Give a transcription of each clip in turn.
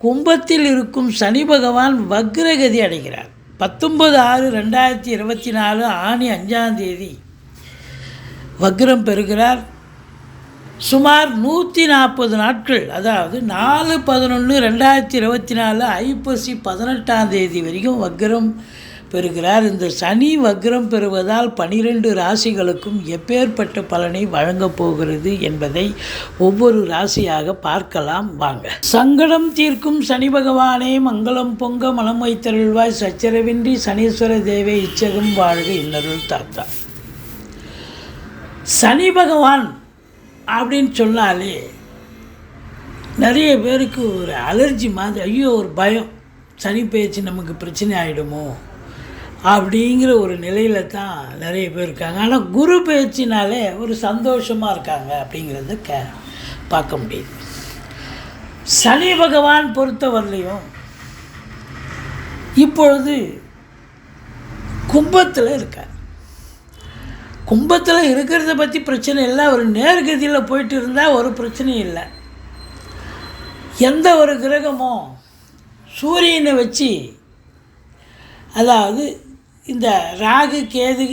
கும்பத்தில் இருக்கும் சனி பகவான் வக்ரகதி அடைகிறார். பத்தொன்பது ஆறு ரெண்டாயிரத்தி இருபத்தி நாலு ஆணி அஞ்சாம் தேதி வக்ரம் பெறுகிறார். சுமார் நூற்றி நாற்பது நாட்கள் அதாவது நாலு பதினொன்று ரெண்டாயிரத்தி இருபத்தி நாலு ஐப்பசி பதினெட்டாம் தேதி வரைக்கும் வக்ரம் பெறுகிறார். இந்த சனி வக்ரம் பெறுவதால் பனிரெண்டு ராசிகளுக்கும் எப்பேற்பட்ட பலனை வழங்கப் போகிறது என்பதை ஒவ்வொரு ராசியாக பார்க்கலாம். வாங்க. சங்கடம் தீர்க்கும் சனி பகவானே மங்களம் பொங்க மனம் வைத்தருள்வாய். சச்சரவின்றி சனீஸ்வர தேவை இச்சகம் வாழ்க இன்னருள் தாத்தா. சனி பகவான் அப்படின்னு சொன்னாலே நிறைய பேருக்கு ஒரு அலர்ஜி மாதிரி ஐயோ ஒரு பயம். சனி பேச்சு நமக்கு பிரச்சனை ஆகிடுமோ அப்படிங்கிற ஒரு நிலையில தான் நிறைய பேர் இருக்காங்க. ஆனால் குரு பயிற்சினாலே ஒரு சந்தோஷமாக இருக்காங்க அப்படிங்கிறத க பார்க்க முடியுது. சனி பகவான் பொறுத்தவரையிலையும் இப்பொழுது கும்பத்தில் இருக்கார். கும்பத்தில் இருக்கிறத பற்றி பிரச்சனை இல்லை. ஒரு நேர்கதியில் போயிட்டு இருந்தால் ஒரு பிரச்சனையும் இல்லை. எந்த ஒரு கிரகமும் சூரியனை வச்சு அதாவது இந்த ராகு கேது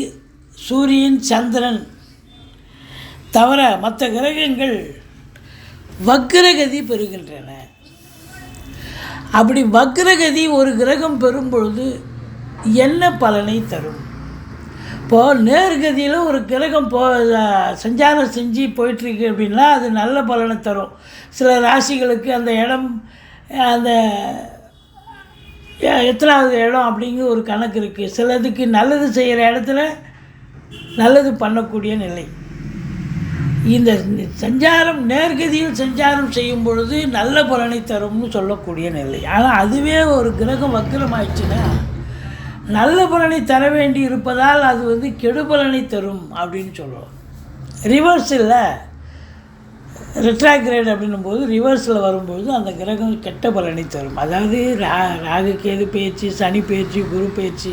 சூரியன் சந்திரன் தவிர மற்ற கிரகங்கள் வக்ரகதி பெறுகின்றன. அப்படி வக்ரகதி ஒரு கிரகம் பெறும் பொழுது என்ன பலனை தரும்? இப்போது நேர்கதியில் ஒரு கிரகம் போ சஞ்சாரம் செஞ்சு போயிட்டுருக்கு அப்படின்னா அது நல்ல பலனை தரும். சில ராசிகளுக்கு அந்த இடம் அந்த எத்தனாவது இடம் அப்படிங்கிற ஒரு கணக்கு இருக்குது சிலதுக்கு நல்லது செய்கிற இடத்துல நல்லது பண்ணக்கூடிய நிலை. இந்த சஞ்சாரம் நேர்கதியில் சஞ்சாரம் செய்யும் பொழுது நல்ல பலனை தரும்னு சொல்லக்கூடிய நிலை. ஆனால் அதுவே ஒரு கிரகம் வக்கிரமாயிடுச்சுன்னா நல்ல பலனை தர வேண்டி இருப்பதால் அது வந்து கெடு பலனை தரும் அப்படின்னு சொல்லுவோம் ரிவர்ஸ் இல்லை. ரிட்ராக்ரேட் அப்படின்னும் போது ரிவர்ஸில் வரும்போது அந்த கிரகம் கெட்ட பலனை தரும். அதாவது ரா ராகு கேது பேச்சு சனி பேச்சு குரு பேச்சு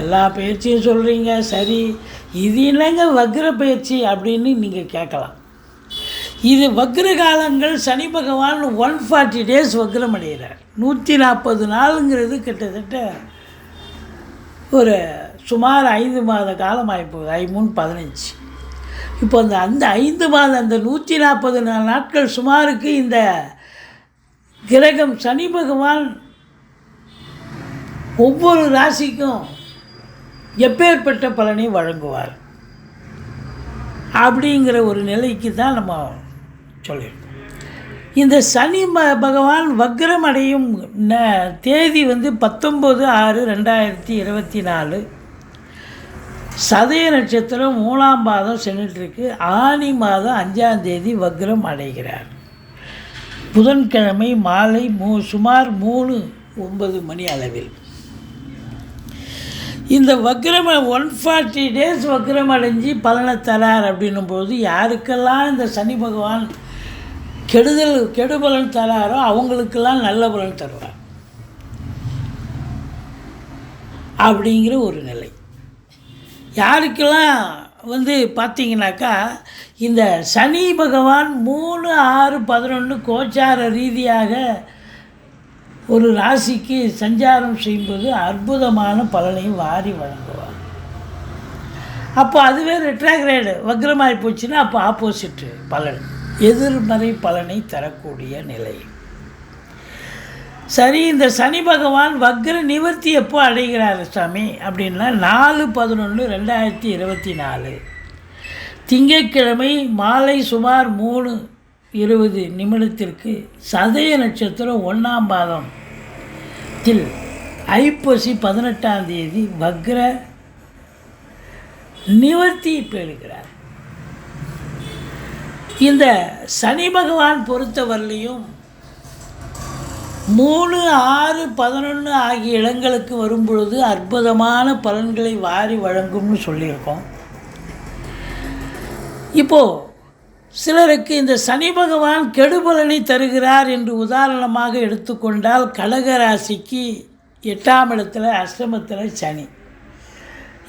எல்லா பயிற்சியும் சொல்கிறீங்க சரி இது என்னங்க வக்ர பயிற்சி அப்படின்னு நீங்கள் கேட்கலாம். இது வக்ர காலங்கள் சனி பகவான் ஒன் ஃபார்ட்டி டேஸ் வக்ரம் அடைகிறார். நூற்றி நாற்பது நாளுங்கிறது கிட்டத்தட்ட ஒரு சுமார் ஐந்து மாத காலம் ஆகிப்போகுது ஐ மூணு பதினஞ்சு. இப்போ அந்த அந்த ஐந்து மாதம் அந்த நூற்றி நாற்பது நாட்கள் சுமாருக்கு இந்த கிரகம் சனி பகவான் ஒவ்வொரு ராசிக்கும் எப்பேற்பட்ட பலனை வழங்குவார் அப்படிங்கிற ஒரு நிலைக்கு தான் நம்ம சொல்லியிருக்கோம். இந்த சனி ம- பகவான் வக்ரம் அடையும் ந- தேதி வந்து பத்தொம்போது ஆறு ரெண்டாயிரத்தி இருபத்தி நாலு. சதய நட்சத்திரம் மூணாம் மாதம் சென்றுட்டுருக்கு. ஆனி மாதம் அஞ்சாம் தேதி வக்ரம் அடைகிறார். புதன்கிழமை மாலை மூ சுமார் மூணு ஒன்பது மணி அளவில். இந்த வக்ரம் ஒன் ஃபார்ட்டி டேஸ் வக்ரம் அடைஞ்சு பலனை தரார் அப்படின்னும் போது யாருக்கெல்லாம் இந்த சனி பகவான் கெடுதல் கெடுபலன் தராரோ அவங்களுக்கெல்லாம் நல்ல பலன் தருவார். அப்படிங்கிற ஒரு நிலை. யாருக்கெல்லாம் வந்து பார்த்தீங்கன்னாக்கா இந்த சனி பகவான் மூணு ஆறு பதினொன்று கோச்சார ரீதியாக ஒரு ராசிக்கு சஞ்சாரம் செய்யும்போது அற்புதமான பலனையும் வாரி வழங்குவார். அப்போ அதுவே ரெட்ராகிரேடு வக்ரமாகி போச்சுன்னா அப்போ ஆப்போசிட்டு பலன். எதிர்மறை பலனை தரக்கூடிய நிலை. சரி இந்த சனி பகவான் வக்ர நிவர்த்தி எப்போ அடைகிறார் சாமி? அப்படின்னா நாலு பதினொன்று ரெண்டாயிரத்தி இருபத்தி நாலு. திங்கட்கிழமை மாலை சுமார் மூணு இருபது நிமிடத்திற்கு சதய நட்சத்திரம் ஒன்றாம் பாதம் தில் ஐப்பசி பதினெட்டாம் தேதி வக்ர நிவர்த்தி பெறுகிறார். இந்த சனி பகவான் பொறுத்தவரையிலையும் மூணு ஆறு பதினொன்று ஆகிய இடங்களுக்கு வரும்பொழுது அற்புதமான பலன்களை வாரி வழங்கும்னு சொல்லியிருக்கோம். இப்போது சிலருக்கு இந்த சனி பகவான் கெடுபலனை தருகிறார் என்று உதாரணமாக எடுத்துக்கொண்டால் கடகராசிக்கு எட்டாம் இடத்துல அஷ்டமத்தில் சனி.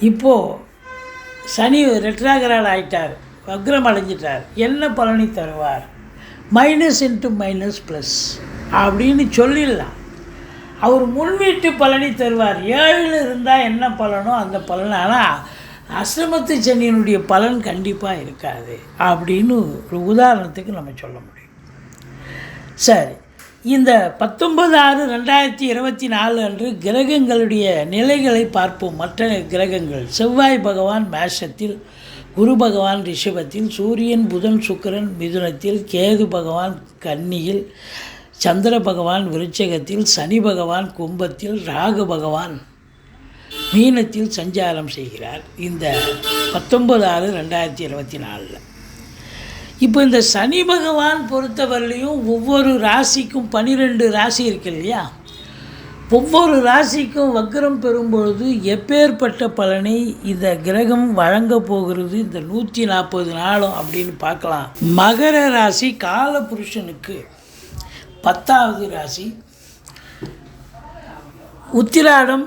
இப்போது சனி ரெட்ராகரால் ஆயிட்டார் வக்ரம் அடைஞ்சிட்டார் என்ன பலனை தருவார்? மைனஸ் இன்ட்டு மைனஸ் ப்ளஸ் அப்படின்னு சொல்லிடலாம். அவர் முன்வீட்டு பலனை தருவார். ஏழில் இருந்தால் என்ன பலனோ அந்த பலன். ஆனால் அசிரமத்து சனியினுடைய பலன் கண்டிப்பாக இருக்காது அப்படின்னு ஒரு உதாரணத்துக்கு நம்ம சொல்ல முடியும். சரி. இந்த பத்தொன்பது ஆறு ரெண்டாயிரத்தி இருபத்தி நாலு அன்று கிரகங்களுடைய நிலைகளை பார்ப்போம். மற்ற கிரகங்கள். செவ்வாய் பகவான் மேஷத்தில் குரு பகவான் ரிஷபத்தில் சூரியன் புதன் சுக்கிரன் மிதுனத்தில் கேது பகவான் கன்னியில் சந்திர பகவான் விருச்சகத்தில் சனி பகவான் கும்பத்தில் ராகு பகவான் மீனத்தில் சஞ்சாரம் செய்கிறார். இந்த பத்தொன்பது ஆறு ரெண்டாயிரத்தி இருபத்தி நாலில். இப்போ இந்த சனி பகவான் பொறுத்தவரையிலையும் ஒவ்வொரு ராசிக்கும் பன்னிரெண்டு ராசி இருக்கு இல்லையா? ஒவ்வொரு ராசிக்கும் வக்ரம் பெறும்பொழுது எப்பேற்பட்ட பலனை இந்த கிரகம் வழங்க போகிறது? இந்த நூற்றி நாற்பது நாளும் அப்படின்னு பார்க்கலாம். மகர ராசி காலபுருஷனுக்கு. பத்தாவது ராசி. உத்திராடம்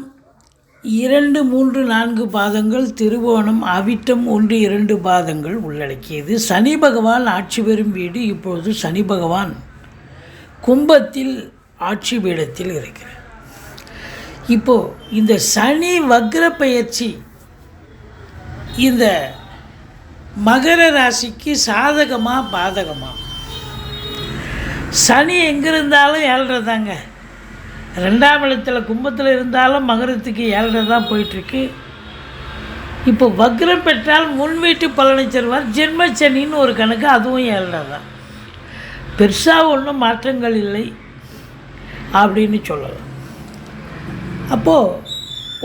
இரண்டு மூன்று நான்கு பாதங்கள் திருவோணம் அவிட்டம் ஒன்று இரண்டு பாதங்கள் உள்ளடக்கியது. சனி பகவான் ஆட்சி பெறும் வீடு இப்பொழுது சனி பகவான் கும்பத்தில் ஆட்சி பீடத்தில் இருக்கிறார். இப்போது இந்த சனி வக்ர பயிற்சி இந்த மகர ராசிக்கு சாதகமாக பாதகமாக சனி எங்கே இருந்தாலும் ஏழ்றதாங்க. ரெண்டாம் இடத்துல கும்பத்தில் இருந்தாலும் மகரத்துக்கு ஏழரை தான் போயிட்டுருக்கு. இப்போ வக்ரம் பெற்றால் முன்வீட்டு பலனை ஜென்ம ஜென்மச்சனின்னு ஒரு கணக்கு அதுவும் ஏழரை தான் பெருசாக ஒன்றும் மாற்றங்கள் இல்லை அப்படின்னு சொல்லலாம். அப்போது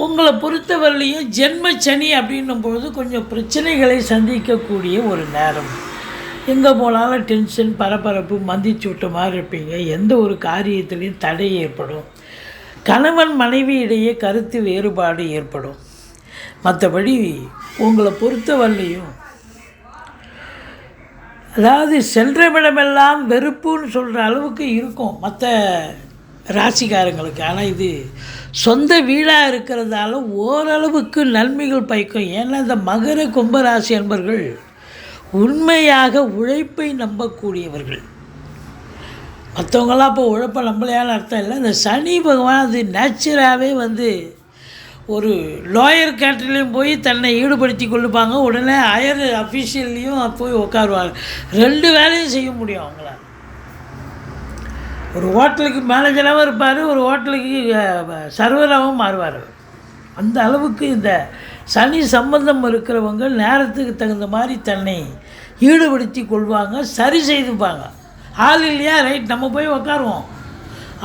உங்களை பொறுத்தவரையிலையும் ஜென்மச்சனி அப்படின்னும் பொழுது கொஞ்சம் பிரச்சனைகளை சந்திக்கக்கூடிய ஒரு நேரம். எங்கே போனாலும் டென்ஷன் பரபரப்பு மந்திச்சு மாதிரி இருப்பீங்க. எந்த ஒரு காரியத்திலையும் தடை ஏற்படும். கணவன் மனைவி இடையே கருத்து வேறுபாடு ஏற்படும். மற்றபடி உங்களை பொறுத்தவரையும் அதாவது சென்றவிடமெல்லாம் வெறுப்புன்னு சொல்கிற அளவுக்கு இருக்கும் மற்ற ராசிக்காரங்களுக்கு. ஆனால் இது சொந்த வீடாக இருக்கிறதால ஓரளவுக்கு நன்மைகள் பயக்கும். ஏன்னா இந்த மகர கும்பராசி அன்பர்கள் உண்மையாக உழைப்பை நம்பக்கூடியவர்கள். மற்றவங்களாம் இப்போ உழைப்பை நம்பலையான அர்த்தம் இல்லை. இந்த சனி பகவான் அது நேச்சுராகவே வந்து ஒரு லோயர் கேட்டர்லேயும் போய் தன்னை ஈடுபடுத்தி கொள்ளுப்பாங்க. உடனே ஹையர் அஃபீஷியல்லையும் போய் உட்காருவாங்க ரெண்டு வேலையும் செய்ய முடியும் அவங்களால. ஒரு ஹோட்டலுக்கு மேனேஜராகவும் இருப்பார். ஒரு ஹோட்டலுக்கு சர்வராகவும் மாறுவார். அந்த அளவுக்கு இந்த சனி சம்பந்தம் இருக்கிறவங்க நேரத்துக்கு தகுந்த மாதிரி தன்னை ஈடுபடுத்தி கொள்வாங்க சரி செய்துப்பாங்க. ஆள் இல்லையா? ரைட் நம்ம போய் உக்காருவோம்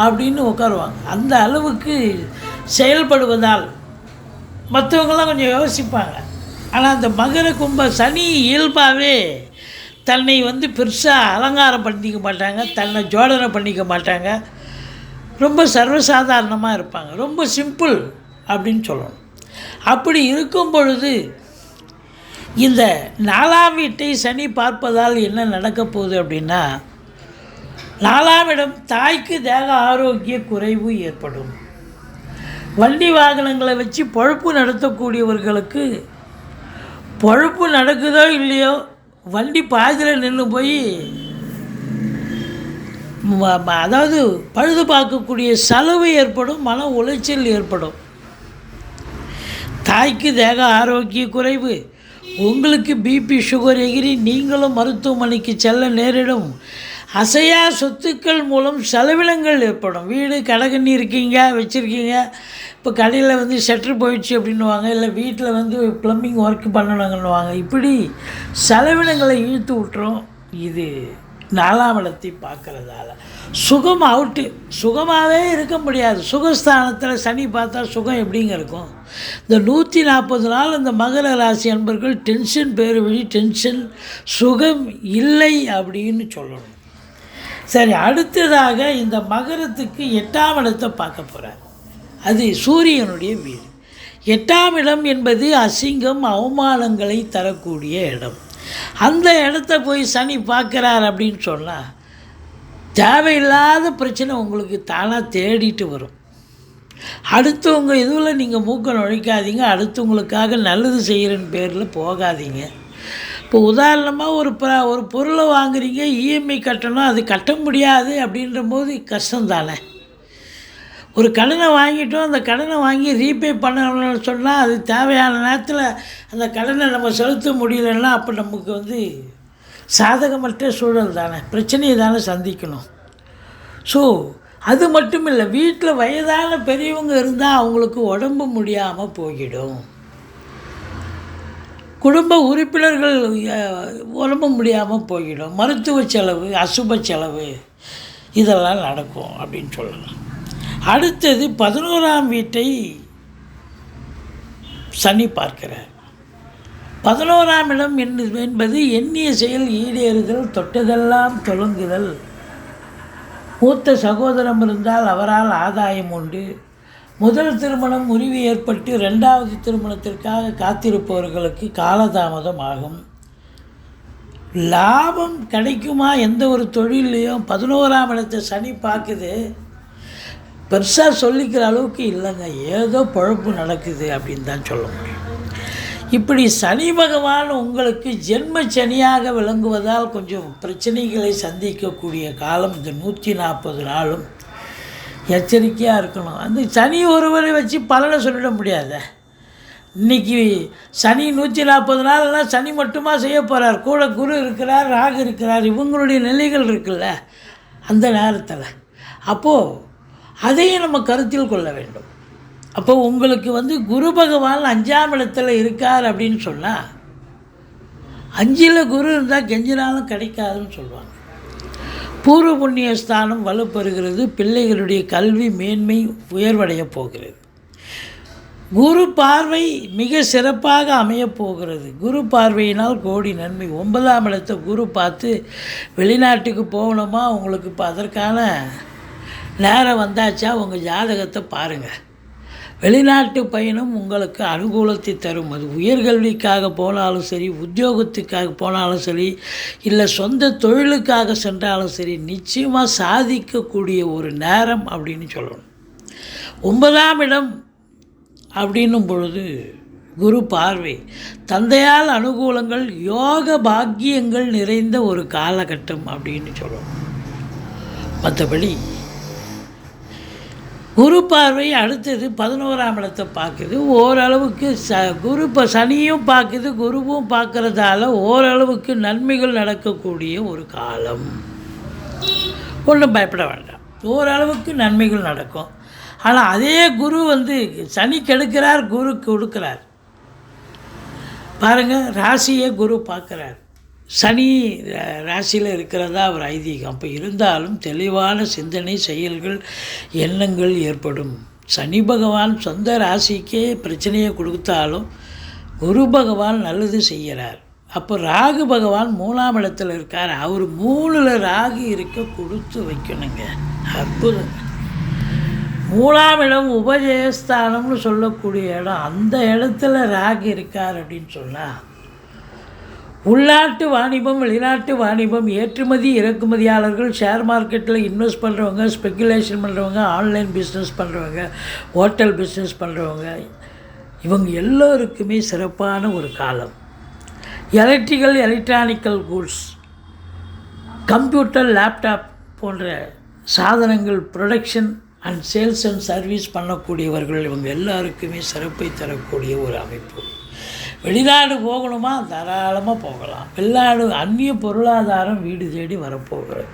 அப்படின்னு உட்காருவாங்க அந்த அளவுக்கு செயல்படுவதால் மற்றவங்களாம் கொஞ்சம் யோசிப்பாங்க. ஆனால் அந்த மகர கும்ப சனி இயல்பாகவே தன்னை வந்து பெருசாக அலங்காரம் பண்ணிக்க மாட்டாங்க தன்னை ஜோடனை பண்ணிக்க மாட்டாங்க. ரொம்ப சர்வசாதாரணமாக இருப்பாங்க. ரொம்ப சிம்பிள் அப்படின்னு சொல்லணும். அப்படி இருக்கும் பொழுது இந்த நாலாம் வீட்டை சனி பார்ப்பதால் என்ன நடக்க போகுது அப்படின்னா நாலாம் இடம் தாய்க்கு தேக ஆரோக்கிய குறைவு ஏற்படும். வண்டி வாகனங்களை வச்சு பொழப்பு நடத்தக்கூடியவர்களுக்கு பொழப்பு நடக்குதோ இல்லையோ வண்டி பாதியில் நின்று போய் அதாவது பழுது பார்க்கக்கூடிய செலவு ஏற்படும் மன உளைச்சல் ஏற்படும். தாய்க்கு தேக ஆரோக்கிய குறைவு. உங்களுக்கு பிபி சுகர் எகிரி நீங்களும் மருத்துவமனைக்கு செல்ல நேரிடும். அசையா சொத்துக்கள் மூலம் செலவினங்கள் ஏற்படும். வீடு கடகண்ணி இருக்கீங்க வச்சுருக்கீங்க. இப்போ கடையில் வந்து ஷெட்ரு போயிடுச்சு அப்படின்னுவாங்க. இல்லை வீட்டில் வந்து ப்ளம்பிங் ஒர்க் பண்ணணுங்கன்னுவாங்க இப்படி செலவினங்களை இழுத்து விட்டுரும். இது நாலாம் இடத்தை பார்க்குறதால. சுகம் அவுட்டு சுகமாகவே இருக்க முடியாது. சுகஸ்தானத்தில் சனி பார்த்தா சுகம் எப்படிங்க இருக்கும்? இந்த நூற்றி நாற்பது நாள் இந்த மகர ராசி அன்பர்கள் டென்ஷன் பேர் வழி டென்ஷன் சுகம் இல்லை அப்படின்னு சொல்லணும். சரி அடுத்ததாக இந்த மகரத்துக்கு எட்டாம் இடத்தை பார்க்க போகிறார் அது சூரியனுடைய வீடு. எட்டாம் இடம் என்பது அசிங்கம் அவமானங்களை தரக்கூடிய இடம். அந்த இடத்த போய் சனி பார்க்குறார் அப்படின்னு சொன்னால் தேவையில்லாத பிரச்சனை உங்களுக்கு தானாக தேடிட்டு வரும். அடுத்தவங்க இதுவில் நீங்கள் மூக்க நுழைக்காதீங்க அடுத்தவங்களுக்காக நல்லது செய்கிறேன்னு பேரில் போகாதீங்க. இப்போ உதாரணமாக ஒரு ப ஒரு பொருளை வாங்குறீங்க இஎம்ஐ கட்டணும் அது கட்ட முடியாது அப்படின்ற போது கஷ்டம் தானே ஒரு கடனை வாங்கிட்டோம் அந்த கடனை வாங்கி ரீபே பண்ணணும்னு சொன்னால் அது தேவையான நேரத்தில் அந்த கடனை நம்ம செலுத்த முடியலன்னா அப்போ நமக்கு வந்து சாதகமற்ற சூழல் தானே பிரச்சனையை தானே சந்திக்கணும். ஸோ அது மட்டும் இல்லை வீட்டில் வயதான பெரியவங்க இருந்தால் அவங்களுக்கு உடம்பு முடியாமல் போயிடும். குடும்ப உறுப்பினர்கள் உடம்பு முடியாமல் போயிடும். மருத்துவ செலவு அசுப செலவு இதெல்லாம் நடக்கும் அப்படின்னு சொல்லலாம். அடுத்தது பதினோராம் வீட்டை சனி பார்க்கிறார். பதினோராம் இடம் என்பது எண்ணிய செயல் ஈடேறுதல் தொட்டதெல்லாம் தொழுங்குதல். மூத்த சகோதரம் இருந்தால் அவரால் ஆதாயம் உண்டு. முதல் திருமணம் முறிவு ஏற்பட்டு ரெண்டாவது திருமணத்திற்காக காத்திருப்பவர்களுக்கு காலதாமதம் ஆகும். லாபம் கிடைக்குமா? எந்த ஒரு தொழிலையும் பதினோராம் இடத்தை சனி பார்க்குது. பெருசாக சொல்லிக்கிற அளவுக்கு இல்லைங்க. ஏதோ பொழப்பு நடக்குது அப்படின்னு தான் சொல்ல முடியும். இப்படி சனி பகவான் உங்களுக்கு ஜென்ம சனியாக விளங்குவதால் கொஞ்சம் பிரச்சனைகளை சந்திக்கக்கூடிய காலம் இந்த நூற்றி நாற்பது நாளும் எச்சரிக்கையாக இருக்கணும். அந்த சனி ஒருவரை வச்சு பலனை சொல்லிட முடியாத. இன்னைக்கு சனி நூற்றி நாற்பது நாள்லாம் சனி மட்டுமா செய்ய போகிறார் கூட குரு இருக்கிறார் ராகு இருக்கிறார் இவங்களுடைய நிலைகள் இருக்குல்ல அந்த நேரத்தில். அப்போது அதையும் நம்ம கருத்தில் கொள்ள வேண்டும். அப்போ உங்களுக்கு வந்து குரு பகவான் அஞ்சாம் இடத்துல இருக்கார் அப்படின்னு சொன்னால் அஞ்சில் குரு இருந்தால் கெஞ்சினாலும் கிடைக்காதுன்னு சொல்லுவாங்க. பூர்வ புண்ணிய ஸ்தானம் வலுப்பெறுகிறது பிள்ளைகளுடைய கல்வி மேன்மை உயர்வடைய போகிறது. குரு பார்வை மிக சிறப்பாக அமையப் போகிறது. குரு பார்வையினால் கோடி நன்மை. ஒன்பதாம் இடத்தை குரு பார்த்து வெளிநாட்டுக்கு போகணுமா? உங்களுக்கு இப்போ அதற்கான நேரம் வந்தாச்சா? உங்கள் ஜாதகத்தை பாருங்கள் வெளிநாட்டு பயணம் உங்களுக்கு அனுகூலத்தை தரும். அது உயர்கல்விக்காக போனாலும் சரி உத்தியோகத்துக்காக போனாலும் சரி இல்லை சொந்த தொழிலுக்காக சென்றாலும் சரி நிச்சயமாக சாதிக்கக்கூடிய ஒரு நேரம் அப்படின்னு சொல்லணும். ஒன்பதாம் இடம் அப்படின்னும் பொழுது குரு பார்வை. தந்தையால் அனுகூலங்கள் யோக பாக்கியங்கள் நிறைந்த ஒரு காலகட்டம் அப்படின்னு சொல்லணும். மற்றபடி குரு பார்வை அடுத்தது பதினோராம் இடத்தை பார்க்குது. ஓரளவுக்கு ச குரு இப்போ சனியும் பார்க்குது. குருவும் பார்க்குறதால ஓரளவுக்கு நன்மைகள் நடக்கக்கூடிய ஒரு காலம். ஒன்றும் பயப்பட வேண்டாம். ஓரளவுக்கு நன்மைகள் நடக்கும். ஆனால் அதே குரு வந்து சனி கெடுக்கிறார் குரு கொடுக்கிறார். பாருங்கள் ராசியை குரு பார்க்குறார். சனி ரா- ராசியில் இருக்கிறதா ஒரு ஐதீகம். அப்போ இருந்தாலும் தெளிவான சிந்தனை செயல்கள் எண்ணங்கள் ஏற்படும். சனி பகவான் சொந்த ராசிக்கே பிரச்சனையை கொடுத்தாலும் குரு பகவான் நல்லது செய்கிறார். அப்போ ராகு பகவான் மூணாம் இடத்துல இருக்கார். அவர் மூணில் ராகு இருக்க கொடுத்து வைக்கணுங்க. அற்புதம். மூணாம் இடம் உபஜயஸ்தானம்னு சொல்லக்கூடிய இடம். அந்த இடத்துல ராகு இருக்கார் அப்படின்னு சொன்னால் உள்நாட்டு வாணிபம் வெளிநாட்டு வாணிபம் ஏற்றுமதி இறக்குமதியாளர்கள் ஷேர் மார்க்கெட்டில் இன்வெஸ்ட் பண்ணுறவங்க ஸ்பெக்குலேஷன் பண்ணுறவங்க ஆன்லைன் பிஸ்னஸ் பண்ணுறவங்க ஹோட்டல் பிஸ்னஸ் பண்ணுறவங்க இவங்க எல்லோருக்குமே சிறப்பான ஒரு காலம். Electrical electronical goods computer laptop போன்ற சாதனங்கள் production and sales and service பண்ணக்கூடியவர்கள் இவங்க எல்லாருக்குமே சிறப்பை தரக்கூடிய ஒரு அமைப்பு. வெளிநாடு போகணுமா? தாராளமாக போகலாம். வெளிநாடு அந்நிய பொருளாதாரம் வீடு தேடி வரப்போகிறது.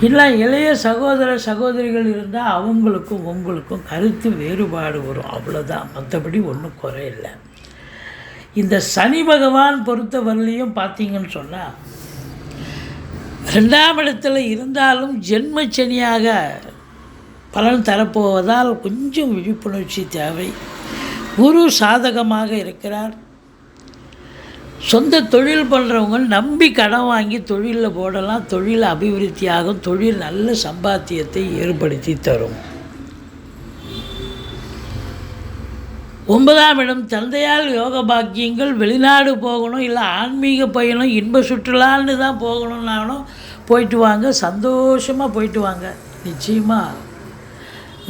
இல்லை இளைய சகோதர சகோதரிகள் இருந்தால் அவங்களுக்கும் உங்களுக்கும் கருத்து வேறுபாடு வரும். அவ்வளோதான் மற்றபடி ஒன்றும் குறை இல்லை. இந்த சனி பகவான் பொறுத்தவரையிலையும் பார்த்தீங்கன்னு சொன்னால் ரெண்டாம் இடத்துல இருந்தாலும் ஜென்ம சனியாக பலன் தரப்போவதால் கொஞ்சம் விழிப்புணர்ச்சி தேவை. குரு சாதகமாக இருக்கிறார். சொந்த தொழில் பண்ணுறவங்க நம்பி கடன் வாங்கி தொழிலில் போடலாம். தொழில் அபிவிருத்தியாகும். தொழில் நல்ல சம்பாத்தியத்தை ஏற்படுத்தி தரும். ஒன்பதாம் இடம் தந்தையால் யோக பாக்கியங்கள் வெளிநாடு போகணும் இல்லை ஆன்மீக பயணம் இன்ப சுற்றுலான்னு தான் போகணும்னாலும் போயிட்டு வாங்க. சந்தோஷமாக போயிட்டு வாங்க. நிச்சயமாக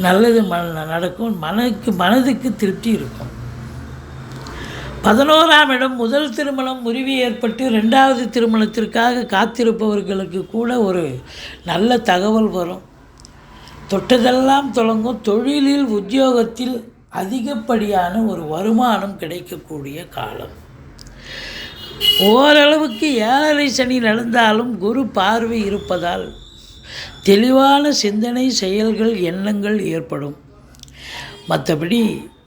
நல்லது ம நடக்கும். மனக்கு மனதுக்கு திருப்தி இருக்கும். பதினோராம் இடம் முதல் திருமணம் முறிவு ஏற்பட்டு ரெண்டாவது திருமணத்திற்காக காத்திருப்பவர்களுக்கு கூட ஒரு நல்ல தகவல் வரும். தொட்டதெல்லாம் தொடங்கும் தொழிலில் உத்தியோகத்தில் அதிகப்படியான ஒரு வருமானம் கிடைக்கக்கூடிய காலம். ஓரளவுக்கு ஏழரை சனி நடந்தாலும் குரு பார்வை இருப்பதால் தெளிவான சிந்தனை செயல்கள் எண்ணங்கள் ஏற்படும். மற்றபடி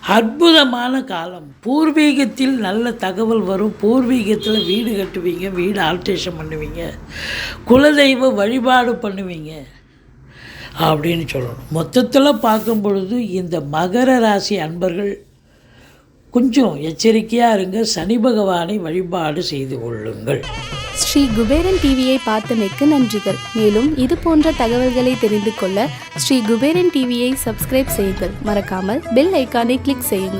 அற்புதமான காலம். பூர்வீகத்தில் நல்ல தகவல் வரும். பூர்வீகத்தில் வீடு கட்டுவீங்க வீடு ஆல்ட்ரேஷன் பண்ணுவீங்க. குலதெய்வ வழிபாடு பண்ணுவீங்க. அப்படின்னு சொல்லணும். மொத்தத்தில் பார்க்கும் பொழுது இந்த மகர ராசி அன்பர்கள் கொஞ்சம் எச்சரிக்கையாக இருங்க. சனி பகவானை வழிபாடு செய்து கொள்ளுங்கள். ஸ்ரீ குபேரன் டிவியை பார்த்தமைக்கு நன்றிகள். மேலும் இது போன்ற தகவல்களை தெரிந்து கொள்ள ஸ்ரீ குபேரன் டிவியை சப்ஸ்கிரைப் செய்யுங்கள். மறக்காமல் பெல் ஐக்கானை கிளிக் செய்யுங்கள்.